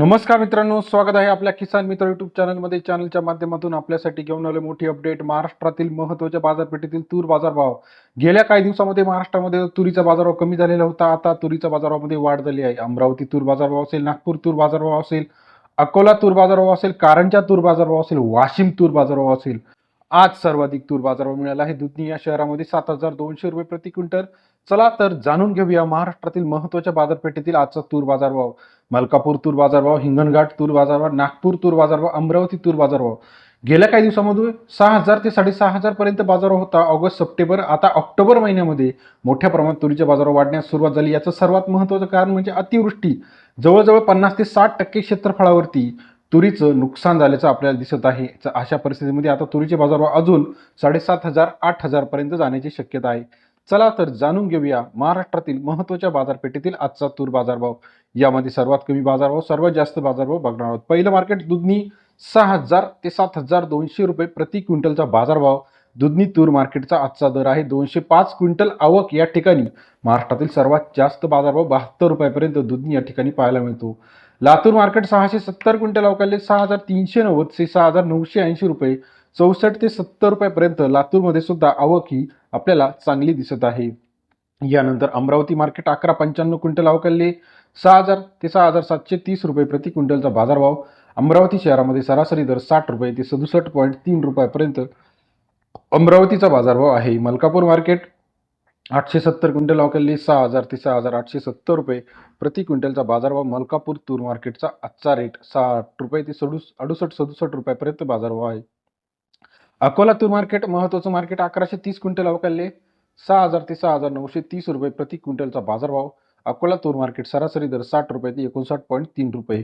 नमस्कार मित्रांनो स्वागत आहे आपल्या किसान मित्र युट्यूब चॅनलमध्ये चॅनलच्या माध्यमातून आपल्यासाठी घेऊन आले मोठी अपडेट महाराष्ट्रातील महत्त्वाच्या बाजारपेठेतील तूर बाजारभाव. गेल्या काही दिवसामध्ये महाराष्ट्रामध्ये तुरीचा बाजारभाव कमी झालेला होता. आता तुरीचा बाजारभावामध्ये वाढ झाली आहे. अमरावती तूर बाजारभाव असेल नागपूर तूर बाजारभाव असेल अकोला तूर बाजारभाव असेल कारंजा तूर बाजारभाव असेल वाशिम तूर बाजारभाव असेल. आज सर्वाधिक तूर बाजारभाव मिळाला आहे. दुधनी या शहरामध्ये सात हजार दोनशे रुपये प्रति क्विंटल चला तर जाणून घेऊया महाराष्ट्रातील महत्त्वाच्या बाजारपेठेतील आजचा तूर बाजारभाव. मलकापूर तूर बाजारभाव हिंगणघाट तूर बाजारभाव नागपूर तूर बाजारभाव अमरावती तूर बाजारभाव. गेल्या काही दिवसामध्ये सहा हजार ते साडेसहा हजार पर्यंत बाजारभाव होता. ऑगस्ट सप्टेंबर आता ऑक्टोबर महिन्यामध्ये मोठ्या प्रमाणात तुरीच्या बाजारभाव वाढण्यास सुरुवात झाली. याचं सर्वात महत्त्वाचं कारण म्हणजे अतिवृष्टी. जवळजवळ पन्नास ते साठ टक्के क्षेत्रफळावरती तुरीचं नुकसान झाल्याचं आपल्याला दिसत आहे. अशा परिस्थितीमध्ये आता तुरीचे बाजारभाव अजून साडेसात हजार आठ हजारपर्यंत जाण्याची शक्यता आहे. चला तर जाणून घेऊया महाराष्ट्रातील महत्त्वाच्या बाजारपेठेतील आजचा तूर बाजारभाव. यामध्ये सर्वात कमी बाजारभाव सर्वात जास्त बाजारभाव बघणार आहोत. पहिलं मार्केट दुधनी सहा हजार ते सात हजार दोनशे रुपये प्रति क्विंटलचा बाजारभाव. दुधनी तूर मार्केटचा आजचा दर आहे दोनशे पाच क्विंटल आवक या ठिकाणी. महाराष्ट्रातील सर्वात जास्त बाजारभाव बहात्तर रुपयापर्यंत दुधनी या ठिकाणी पाहायला मिळतो. लातूर मार्केट सहाशे सत्तर क्विंटल अवकाले सहा हजार तीनशे नव्वद ते सहा हजार नऊशे ऐंशी रुपये. चौसष्ट ते सत्तर रुपयापर्यंत लातूरमध्ये सुद्धा आवक ही आपल्याला चांगली दिसत आहे. यानंतर अमरावती मार्केट अकरा पंच्याण्णव क्विंटल अवकालले सहा हजार ते सहा हजार सातशे तीस रुपये प्रति क्विंटलचा बाजारभाव. अमरावती शहरामध्ये सरासरी दर साठ रुपये ते सदुसष्ट पॉईंट तीन रुपयापर्यंत अमरावतीचा बाजारभाव आहे. मलकापूर मार्केट आठशे सत्तर क्विंटल अवकालले सहा हजार ते सहा हजार आठशे सत्तर रुपये प्रति क्विंटलचा बाजारभाव मलकापूर तूर मार्केटचा आजचा रेट साठ रुपये ते सदुस अडुसष्ट सदुसष्ट रुपयापर्यंत बाजारभाव आहे. अकोला तूर मार्केट महत्त्वाचं मार्केट अकराशे तीस क्विंटल अवकालले सहा हजार ते सहा हजार नऊशे तीस रुपये प्रति क्विंटलचा बाजारभाव. अकोला तूर मार्केट सरासरी दर साठ रुपये ते एकोणसाठ पॉईंट तीन रुपये.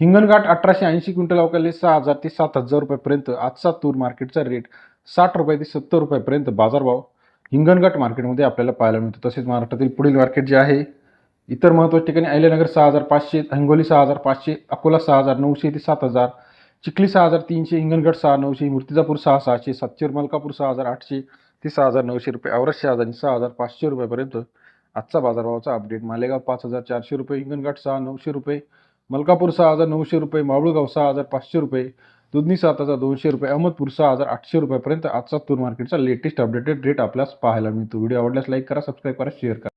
हिंगणघाट अठराशे ऐंशी क्विंटल अवकालले सहा हजार ते सात हजार रुपयेपर्यंत. आजचा तूर मार्केटचा रेट साठ रुपये ते सत्तर रुपयापर्यंत बाजारभाव. हिंगणघाट मार्केटमध्ये आपल्याला पाहायला मिळतो. तसेच महाराष्ट्रातील पुढील मार्केट जे आहे इतर महत्त्वाच्या ठिकाणी अहिल्यानगर सहा हजार पाचशे हिंगोली सहा हजार पाचशे अकोला सहा हजार नऊशे ते सात हजार चिखली सहा हजार तीनशे हिंगणघाट सहा नऊशे मूर्तिजापूर सहा सहाशे सातशे मलकापूर सहा हजार आठशे ते सहा हजार नऊशे रुपये औरत सहा हजार सहा हजार पाचशे रुपयापर्यंत आजचा बाजारभावाचा अपडेट मालेगाव पाच हजार चारशे रुपये हिंगणघाट सहा नऊशे रुपये मलकापूर सहा हजार नऊशे रुपये मावळगाव सहा हजार पाचशे रुपये दुधनी सात हजार दोनशे रुपये अहमदपूर सहा हजार आठशे रुपयापर्यंत आजचा तूर मार्केटचा लेटेस्ट अपडेटेड रेट आपल्यास पाहायला मिळतो. व्हिडिओ आवडल्यास लाईक करा सबस्क्राईब करा शेअर करा.